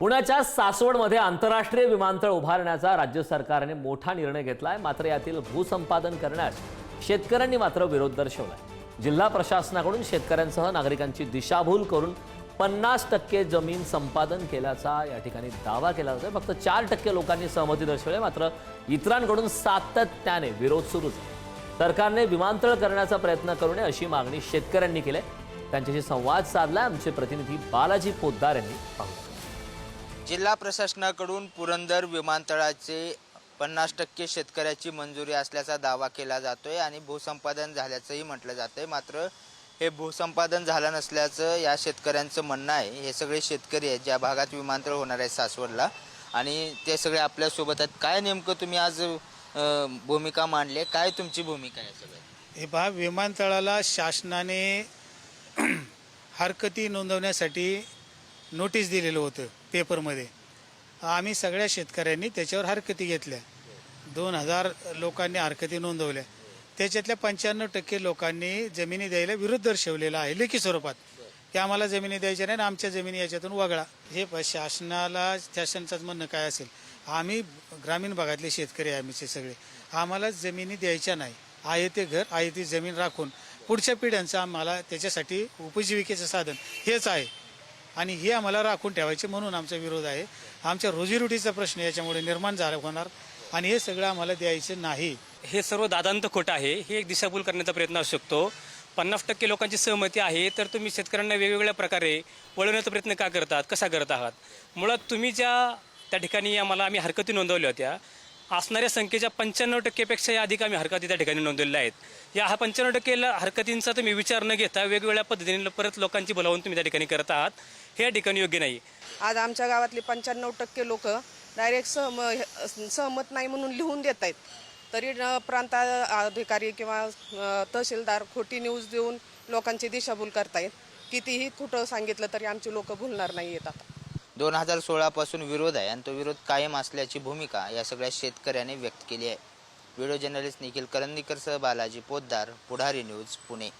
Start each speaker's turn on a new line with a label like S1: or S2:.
S1: पुण्याच्या सासवडमध्ये आंतरराष्ट्रीय विमानतळ उभारण्याचा राज्य सरकारने मोठा निर्णय घेतला आहे मात्र यातील भूसंपादन करण्यास शेतकऱ्यांनी मात्र विरोध दर्शवलाय. जिल्हा प्रशासनाकडून शेतकऱ्यांसह नागरिकांची दिशाभूल करून पन्नास टक्के जमीन संपादन केल्याचा या ठिकाणी दावा केला जातोय. फक्त चार टक्के लोकांनी सहमती दर्शवली मात्र इतरांकडून सातत्याने विरोध सुरूच आहे. सरकारने विमानतळ करण्याचा प्रयत्न करू नये अशी मागणी शेतकऱ्यांनी केली आहे. त्यांच्याशी संवाद साधला आमचे प्रतिनिधी बालाजी पोद्दार यांनी पाहू.
S2: जिल्हा प्रशासनाकडून पुरंदर विमानतळाचे पन्नास टक्के शेतकऱ्याची मंजुरी असल्याचा दावा केला जातोय आणि भूसंपादन झाल्याचंही म्हटलं जातंय. मात्र हे भूसंपादन झालं नसल्याचं या शेतकऱ्यांचं म्हणणं आहे. हे सगळे शेतकरी आहेत ज्या भागात विमानतळ होणार आहे सासवडला. आणि ते सगळे आपल्यासोबत आहेत. काय नेमकं तुम्ही आज भूमिका मांडली? काय तुमची भूमिका आहे सगळं
S3: हे पहा विमानतळाला शासनाने हरकती नोंदवण्यासाठी नोटीस दिलेलं होतं. पेपरमध्ये. आम्ही सगळ्या शेतकऱ्यांनी त्याच्यावर हरकती घेतल्या. दोन हजार लोकांनी हरकती नोंदवल्या. त्याच्यातल्या पंच्याण्णव टक्के लोकांनी जमिनी द्यायला विरोध दर्शवलेला आहे लेखी स्वरूपात. की आम्हाला जमिनी द्यायच्या नाही आणि आमच्या जमिनी याच्यातून वगळा. हे शासनाला शासनाचं म्हणणं काय असेल? आम्ही ग्रामीण भागातले शेतकरी आहे आम्हीचे सगळे. आम्हाला जमिनी द्यायच्या नाही. आहे ते घर आहे ती जमीन राखून. पुढच्या पिढ्यांचं आम्हाला त्याच्यासाठी उपजीविकेचं साधन हेच आहे. आणि हे आम्हाला राखून ठेवायचे म्हणून आमचा विरोध आहे. आमच्या रोजीरोटीचा प्रश्न याच्यामुळे निर्माण झाला होणार आणि हे सगळं आम्हाला द्यायचं नाही.
S4: हे सर्व दादांत खोटं आहे. हे एक दिशाभूल करण्याचा प्रयत्न असू शकतो. पन्नास टक्के लोकांची सहमती आहे तर तुम्ही शेतकऱ्यांना वेगवेगळ्या प्रकारे वळवण्याचा प्रयत्न का करतात कसा करत आहात? मुळात तुम्ही ज्या त्या ठिकाणी आम्हाला आम्ही हरकती नोंदवल्या होत्या. असणाऱ्या संख्येच्या पंच्याण्णव टक्केपेक्षाही अधिक आम्ही हरकती त्या ठिकाणी नोंदवलेल्या आहेत. या हा पंच्याण्णव टक्के हरकतींचा तुम्ही विचार न घेता वेगवेगळ्या पद्धतीने परत लोकांची बोलावून तुम्ही त्या ठिकाणी करत आहात. हे या ठिकाणी योग्य नाही.
S5: आज आमच्या गावातले पंच्याण्णव टक्के लोक डायरेक्ट सहम सहमत नाही म्हणून लिहून देत आहेत. तरी प्रांता अधिकारी किंवा तहसीलदार खोटी न्यूज देऊन लोकांची दिशाभूल करतायत. कितीही खोटं सांगितलं तरी आमची लोक भुलणार नाही येत आता.
S2: दोन हजार सोळापासून विरोध आहे आणि तो विरोध कायम असल्याची भूमिका या सगळ्या शेतकऱ्याने व्यक्त केली आहे. व्हिडिओ जर्नलिस्ट निखिल करंदीकर सह बालाजी पोद्दार पुढारी न्यूज पुणे.